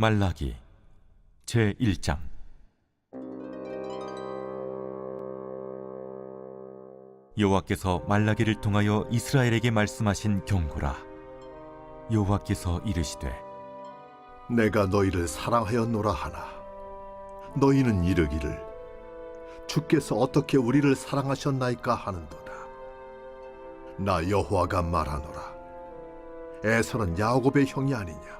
말라기. 제 1장. 여호와께서 말라기를 통하여 이스라엘에게 말씀하신 경고라. 여호와께서 이르시되 내가 너희를 사랑하였노라 하나. 너희는 이르기를 주께서 어떻게 우리를 사랑하셨나이까 하는도다. 나 여호와가 말하노라. 에서는 야곱의 형이 아니냐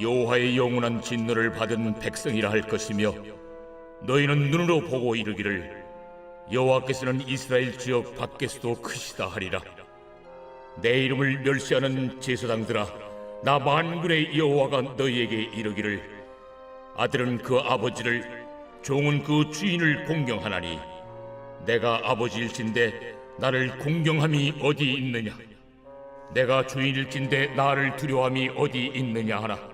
여호와의 영원한 진노를 받은 백성이라 할 것이며 너희는 눈으로 보고 이르기를 여호와께서는 이스라엘 지역 밖에서도 크시다 하리라. 내 이름을 멸시하는 제사장들아 나 만군의 여호와가 너희에게 이르기를 아들은 그 아버지를 종은 그 주인을 공경하나니 내가 아버지일진데 나를 공경함이 어디 있느냐 내가 주인일진데 나를 두려움이 어디 있느냐 하나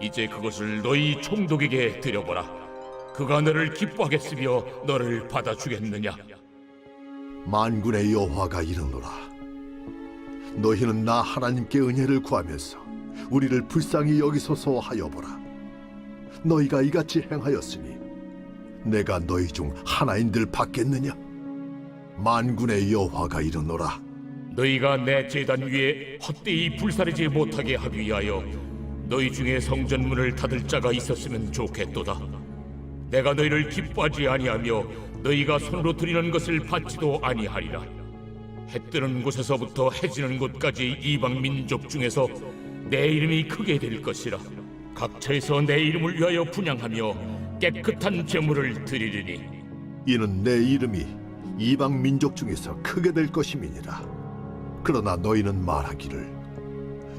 이제 그것을 너희 총독에게 드려보라. 그가 너를 기뻐하겠으며 너를 받아주겠느냐? 만군의 여호와가 이르노라. 너희는 나 하나님께 은혜를 구하면서 우리를 불쌍히 여기소서 하여 보라. 너희가 이같이 행하였으니 내가 너희 중 하나인들 받겠느냐? 만군의 여호와가 이르노라. 너희가 내 제단 위에 헛되이 불사르지 못하게 하기 위하여 너희 중에 성전문을 닫을 자가 있었으면 좋겠도다. 내가 너희를 기뻐하지 아니하며 너희가 손으로 드리는 것을 받지도 아니하리라. 해 뜨는 곳에서부터 해지는 곳까지 이방 민족 중에서 내 이름이 크게 될 것이라. 각처에서 내 이름을 위하여 분양하며 깨끗한 제물을 드리리니 이는 내 이름이 이방 민족 중에서 크게 될 것임이니라. 그러나 너희는 말하기를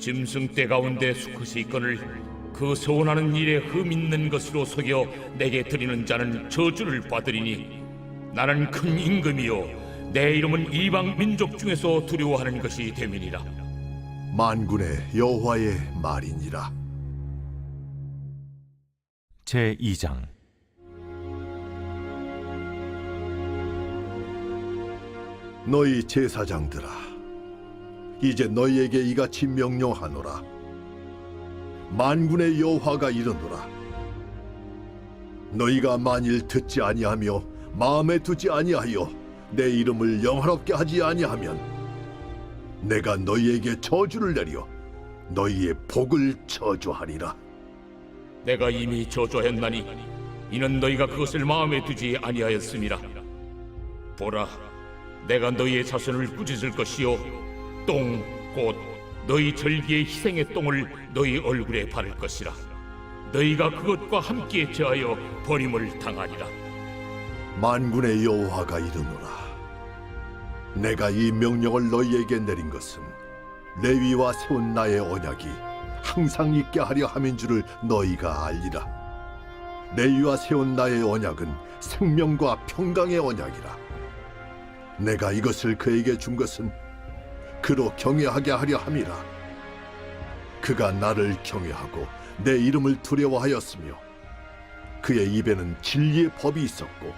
짐승 떼 가운데 수컷이 있거늘 그 소원하는 일에 흠 있는 것으로 속여 내게 드리는 자는 저주를 받으리니 나는 큰 임금이요 내 이름은 이방 민족 중에서 두려워하는 것이 됨이니라 만군의 여호와의 말이니라. 제 2장 너희 제사장들아, 이제 너희에게 이같이 명령하노라. 만군의 여호와가 이르노라. 너희가 만일 듣지 아니하며 마음에 두지 아니하여 내 이름을 영화롭게 하지 아니하면 내가 너희에게 저주를 내려 너희의 복을 저주하리라. 내가 이미 저주하였나니 이는 너희가 그것을 마음에 두지 아니하였음이라 보라 내가 너희의 자손을 꾸짖을 것이요 똥 곧 너희 절기의 희생의 똥을 너희 얼굴에 바를 것이라. 너희가 그것과 함께 제하여 버림을 당하리라. 만군의 여호와가 이르노라. 내가 이 명령을 너희에게 내린 것은 레위와 세운 나의 언약이 항상 있게 하려 함인 줄을 너희가 알리라. 레위와 세운 나의 언약은 생명과 평강의 언약이라. 내가 이것을 그에게 준 것은 그로 경외하게 하려 함이라. 그가 나를 경외하고 내 이름을 두려워하였으며 그의 입에는 진리의 법이 있었고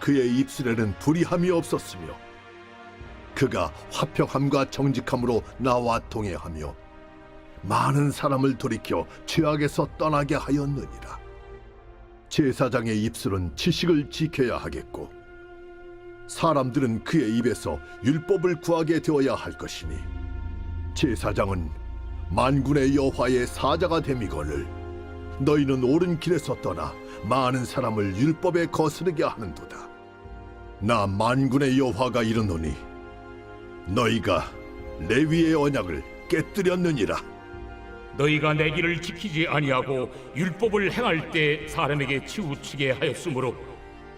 그의 입술에는 불의함이 없었으며 그가 화평함과 정직함으로 나와 동행하며 많은 사람을 돌이켜 죄악에서 떠나게 하였느니라. 제사장의 입술은 지식을 지켜야 하겠고 사람들은 그의 입에서 율법을 구하게 되어야 할 것이니 제사장은 만군의 여호와의 사자가 됨이거늘 너희는 옳은 길에서 떠나 많은 사람을 율법에 거스르게 하는도다. 나 만군의 여호와가 이르노니 너희가 레위의 언약을 깨뜨렸느니라. 너희가 내 길을 지키지 아니하고 율법을 행할 때 사람에게 치우치게 하였으므로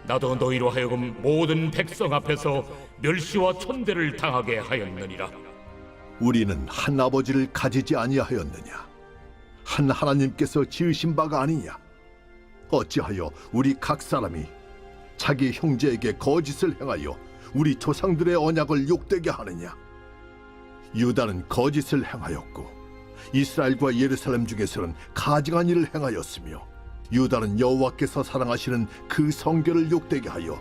나도 너희로 하여금 모든 백성 앞에서 멸시와 천대를 당하게 하였느니라. 우리는 한 아버지를 가지지 아니하였느냐? 한 하나님께서 지으신 바가 아니냐? 어찌하여 우리 각 사람이 자기 형제에게 거짓을 행하여 우리 조상들의 언약을 욕되게 하느냐? 유다는 거짓을 행하였고 이스라엘과 예루살렘 중에서는 가증한 일을 행하였으며 유다는 여호와께서 사랑하시는 그 성결을 욕되게 하여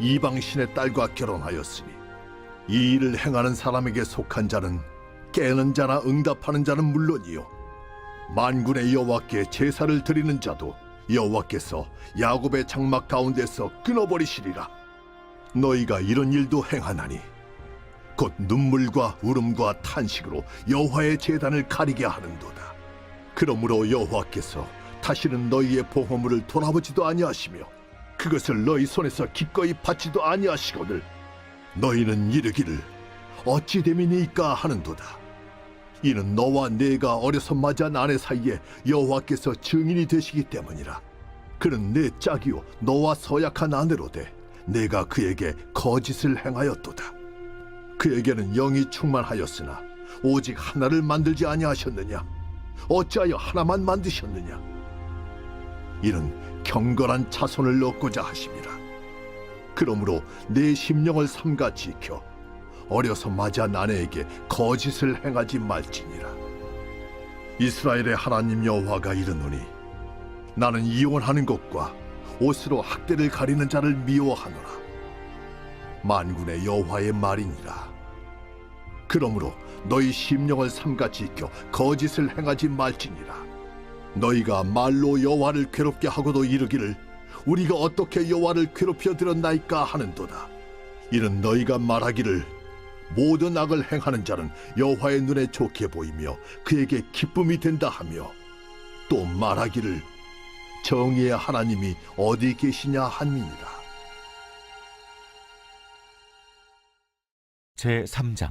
이방 신의 딸과 결혼하였으니 이 일을 행하는 사람에게 속한 자는 깨는 자나 응답하는 자는 물론이요. 만군의 여호와께 제사를 드리는 자도 여호와께서 야곱의 장막 가운데서 끊어버리시리라. 너희가 이런 일도 행하나니 곧 눈물과 울음과 탄식으로 여호와의 제단을 가리게 하는도다. 그러므로 여호와께서 다시는 너희의 보호물을 돌아보지도 아니하시며 그것을 너희 손에서 기꺼이 받지도 아니하시거늘 너희는 이르기를 어찌 됨이니까 하는도다. 이는 너와 내가 어려서 맞은 아내 사이에 여호와께서 증인이 되시기 때문이라. 그는 내 짝이요 너와 서약한 아내로 돼 내가 그에게 거짓을 행하였도다. 그에게는 영이 충만하였으나 오직 하나를 만들지 아니하셨느냐? 어찌하여 하나만 만드셨느냐? 이는 경건한 자손을 얻고자 하심이라. 그러므로 내 심령을 삼가 지켜 어려서 맞아 아내에게 거짓을 행하지 말지니라. 이스라엘의 하나님 여호와가 이르노니 나는 이혼하는 것과 옷으로 학대를 가리는 자를 미워하노라. 만군의 여호와의 말이니라. 그러므로 너희 심령을 삼가 지켜 거짓을 행하지 말지니라. 너희가 말로 여호와를 괴롭게 하고도 이르기를 우리가 어떻게 여호와를 괴롭혀 드렸나이까 하는도다. 이는 너희가 말하기를 모든 악을 행하는 자는 여호와의 눈에 좋게 보이며 그에게 기쁨이 된다 하며 또 말하기를 정의의 하나님이 어디 계시냐 함이니라. 제 3장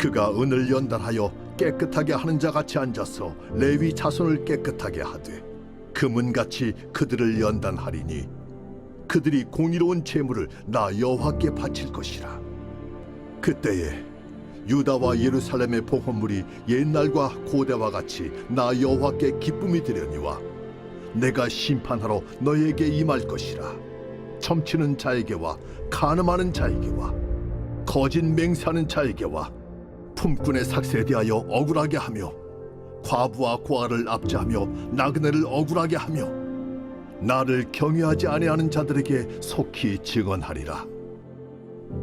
그가 은을 연단하여 깨끗하게 하는 자 같이 앉아서 레위 자손을 깨끗하게 하되 금은같이 그들을 연단하리니 그들이 공의로운 제물을 나 여호와께 바칠 것이라. 그때에 유다와 예루살렘의 보험물이 옛날과 고대와 같이 나 여호와께 기쁨이 되려니와 내가 심판하러 너에게 임할 것이라. 점치는 자에게와 간음하는 자에게와 거짓 맹세하는 자에게와 품꾼의 삭세에 대하여 억울하게 하며 과부와 고아를 압제하며 나그네를 억울하게 하며 나를 경외하지 아니하는 자들에게 속히 증언하리라.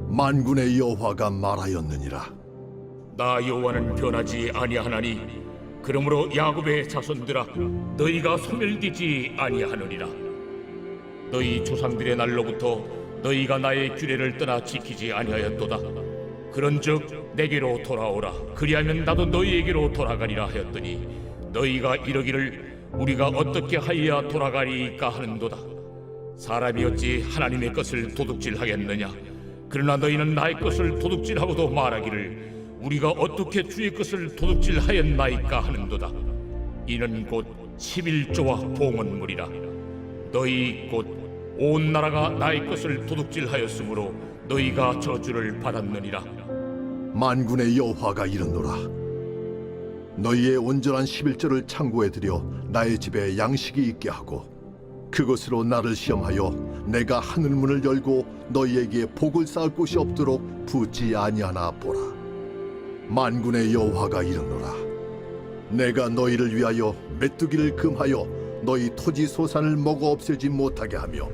만군의 여호와가 말하였느니라. 나 여호와는 변하지 아니하나니 그러므로 야곱의 자손들아 너희가 소멸되지 아니하느니라. 너희 조상들의 날로부터 너희가 나의 규례를 떠나 지키지 아니하였도다. 그런즉 내게로 돌아오라 그리하면 나도 너희에게로 돌아가리라 하였더니 너희가 이러기를 우리가 어떻게 하여야 돌아가리까 하는도다 사람이 어찌 하나님의 것을 도둑질하겠느냐 그러나 너희는 나의 것을 도둑질하고도 말하기를 우리가 어떻게 주의 것을 도둑질하였나이까 하는도다. 이는 곧 11조와 봉헌물이라. 너희 곧 온 나라가 나의 것을 도둑질하였으므로 너희가 저주를 받았느니라. 만군의 여호와가 이르노라. 너희의 온전한 11조를 창고에 들여 나의 집에 양식이 있게 하고 그것으로 나를 시험하여 내가 하늘 문을 열고 너희에게 복을 쌓을 곳이 없도록 붙지 아니하나 보라. 만군의 여호와가 이르노라. 내가 너희를 위하여 메뚜기를 금하여 너희 토지 소산을 먹어 없애지 못하게 하며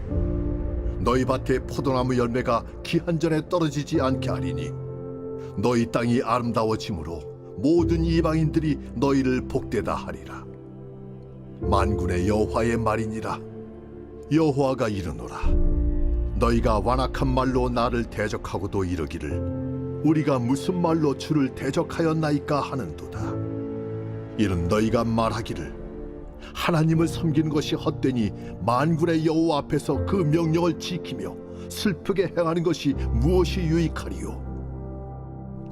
너희 밭에 포도나무 열매가 기한 전에 떨어지지 않게 하리니 너희 땅이 아름다워짐으로 모든 이방인들이 너희를 복되다 하리라. 만군의 여호와의 말이니라. 여호와가 이르노라. 너희가 완악한 말로 나를 대적하고도 이르기를 우리가 무슨 말로 주를 대적하였나이까 하는도다. 이는 너희가 말하기를 하나님을 섬기는 것이 헛되니 만군의 여호와 앞에서 그 명령을 지키며 슬프게 행하는 것이 무엇이 유익하리요?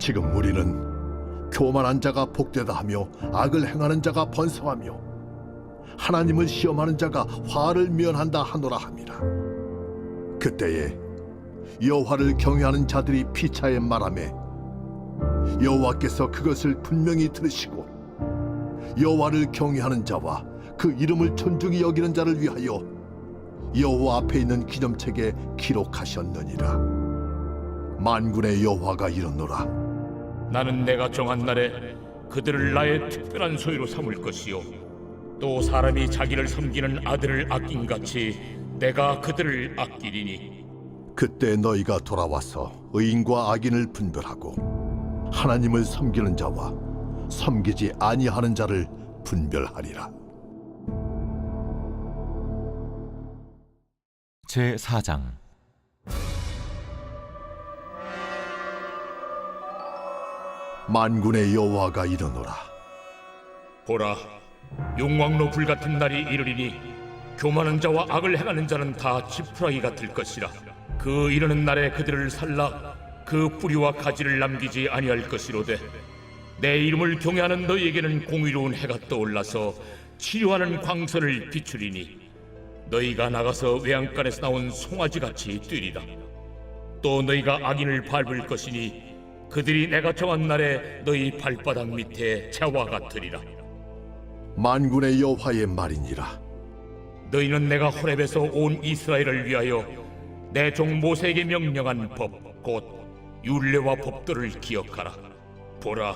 지금 우리는 교만한 자가 복되다 하며 악을 행하는 자가 번성하며 하나님을 시험하는 자가 화를 면한다 하노라 함이라. 그때에 여호와를 경외하는 자들이 피차에 말하매 여호와께서 그것을 분명히 들으시고 여호와를 경외하는 자와 그 이름을 존중히 여기는 자를 위하여 여호와 앞에 있는 기념책에 기록하셨느니라. 만군의 여호와가 이르노라. 나는 내가 정한 날에 그들을 나의 특별한 소유로 삼을 것이요. 또 사람이 자기를 섬기는 아들을 아낀 같이 내가 그들을 아끼리니. 그때 너희가 돌아와서 의인과 악인을 분별하고 하나님을 섬기는 자와 섬기지 아니하는 자를 분별하리라. 제 4장 만군의 여호와가 이르노라. 보라 용왕로 불같은 날이 이르리니 교만한 자와 악을 행하는 자는 다 지푸라기가 될 것이라. 그 이르는 날에 그들을 살라. 그 뿌리와 가지를 남기지 아니할 것이로되 내 이름을 경외하는 너희에게는 공의로운 해가 떠올라서 치료하는 광선을 비추리니 너희가 나가서 외양간에서 나온 송아지 같이 뛰리라. 또 너희가 악인을 밟을 것이니 그들이 내가 정한 날에 너희 발바닥 밑에 재와 같으리라. 만군의 여호와의 말이니라. 너희는 내가 호렙에서 온 이스라엘을 위하여 내 종 모세에게 명령한 법 곧 율례와 법도를 기억하라. 보라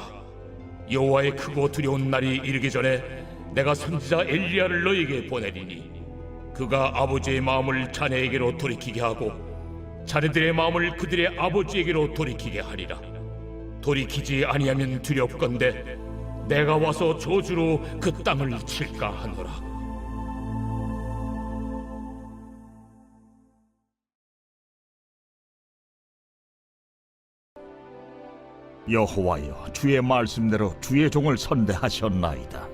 여호와의 크고 두려운 날이 이르기 전에 내가 선지자 엘리야를 너희에게 보내리니 그가 아버지의 마음을 자네에게로 돌이키게 하고 자네들의 마음을 그들의 아버지에게로 돌이키게 하리라 돌이키지 아니하면 두렵건대 내가 와서 저주로 그 땅을 칠까 하노라 여호와여 주의 말씀대로 주의 종을 선대하셨나이다.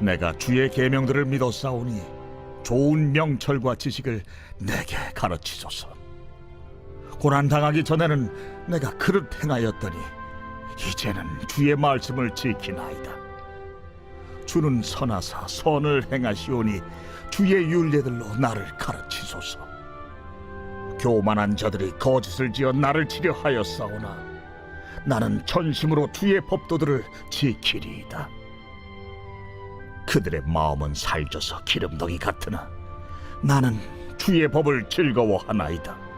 내가 주의 계명들을 믿어 싸우니 좋은 명철과 지식을 내게 가르치소서. 고난 당하기 전에는 내가 그릇 행하였더니 이제는 주의 말씀을 지키나이다. 주는 선하사 선을 행하시오니 주의 윤례들로 나를 가르치소서. 교만한 자들이 거짓을 지어 나를 치려 하였사오나 나는 전심으로 주의 법도들을 지키리이다. 그들의 마음은 살쪄서 기름덩이 같으나 나는 주의 법을 즐거워하나이다.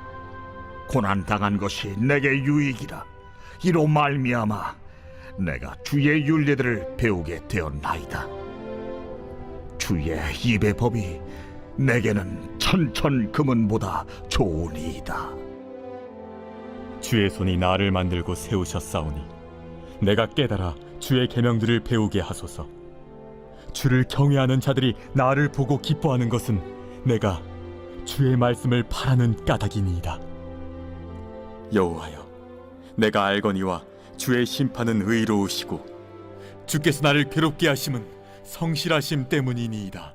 고난 당한 것이 내게 유익이라. 이로 말미암아 내가 주의 윤례들을 배우게 되었나이다. 주의 입의 법이 내게는 천천 금은보다 좋으니이다. 주의 손이 나를 만들고 세우셨사오니 내가 깨달아 주의 계명들을 배우게 하소서. 주를 경외하는 자들이 나를 보고 기뻐하는 것은 내가 주의 말씀을 바라는 까닭이니이다. 여호와여, 내가 알거니와 주의 심판은 의로우시고 주께서 나를 괴롭게 하심은 성실하심 때문이니이다.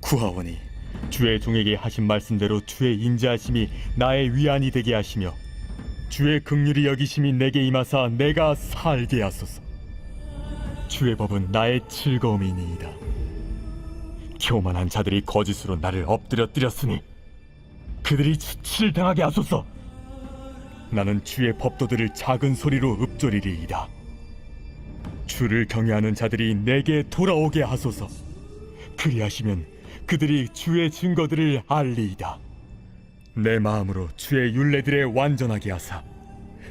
구하오니 주의 종에게 하신 말씀대로 주의 인자하심이 나의 위안이 되게 하시며 주의 극률이 여기심이 내게 임하사 내가 살게 하소서. 주의 법은 나의 즐거움이니이다. 교만한 자들이 거짓으로 나를 엎드려뜨렸으니 그들이 수치를 당하게 하소서. 나는 주의 법도들을 작은 소리로 읊조리리이다. 주를 경외하는 자들이 내게 돌아오게 하소서. 그리하시면 그들이 주의 증거들을 알리이다. 내 마음으로 주의 율례들에 완전하게 하사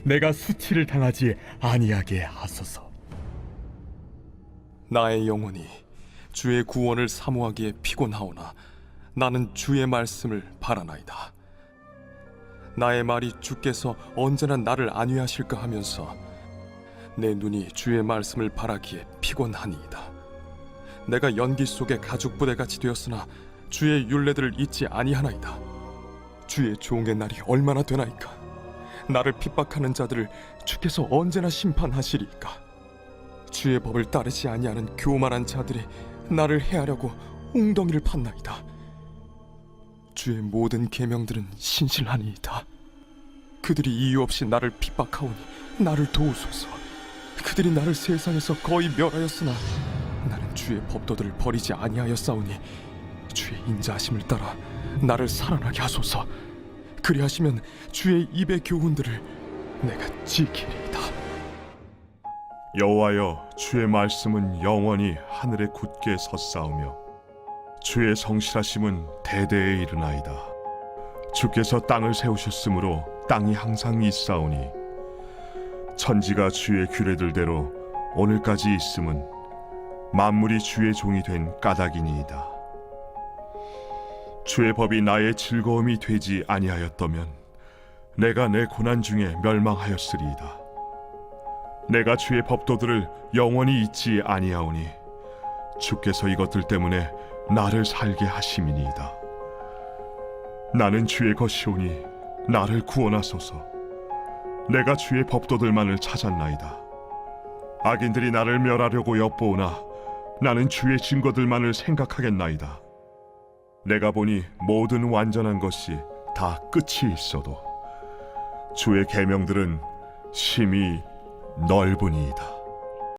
내가 수치를 당하지 아니하게 하소서. 나의 영혼이 주의 구원을 사모하기에 피곤하오나 나는 주의 말씀을 바라나이다. 나의 말이 주께서 언제나 나를 안위하실까 하면서 내 눈이 주의 말씀을 바라기에 피곤하니이다. 내가 연기 속에 가죽 부대 같이 되었으나 주의 율례들을 잊지 아니하나이다. 주의 종의 날이 얼마나 되나이까? 나를 핍박하는 자들을 주께서 언제나 심판하시리이까? 주의 법을 따르지 아니하는 교만한 자들이 나를 해하려고 웅덩이를 팠나이다. 주의 모든 계명들은 신실하니이다. 그들이 이유 없이 나를 핍박하오니 나를 도우소서. 그들이 나를 세상에서 거의 멸하였으나 나는 주의 법도들을 버리지 아니하였사오니 주의 인자하심을 따라 나를 살아나게 하소서. 그리하시면 주의 입의 교훈들을 내가 지키리이다. 여호와여 주의 말씀은 영원히 하늘에 굳게 섰사오며 주의 성실하심은 대대에 이르나이다. 주께서 땅을 세우셨으므로 땅이 항상 있사오니 천지가 주의 규례들대로 오늘까지 있음은 만물이 주의 종이 된 까닭이니이다. 주의 법이 나의 즐거움이 되지 아니하였다면 내가 내 고난 중에 멸망하였으리이다. 내가 주의 법도들을 영원히 잊지 아니하오니 주께서 이것들 때문에 나를 살게 하심이니이다. 나는 주의 것이오니 나를 구원하소서. 내가 주의 법도들만을 찾았나이다. 악인들이 나를 멸하려고 엿보오나 나는 주의 증거들만을 생각하겠나이다. 내가 보니 모든 완전한 것이 다 끝이 있어도 주의 계명들은 심히 넓으니이다.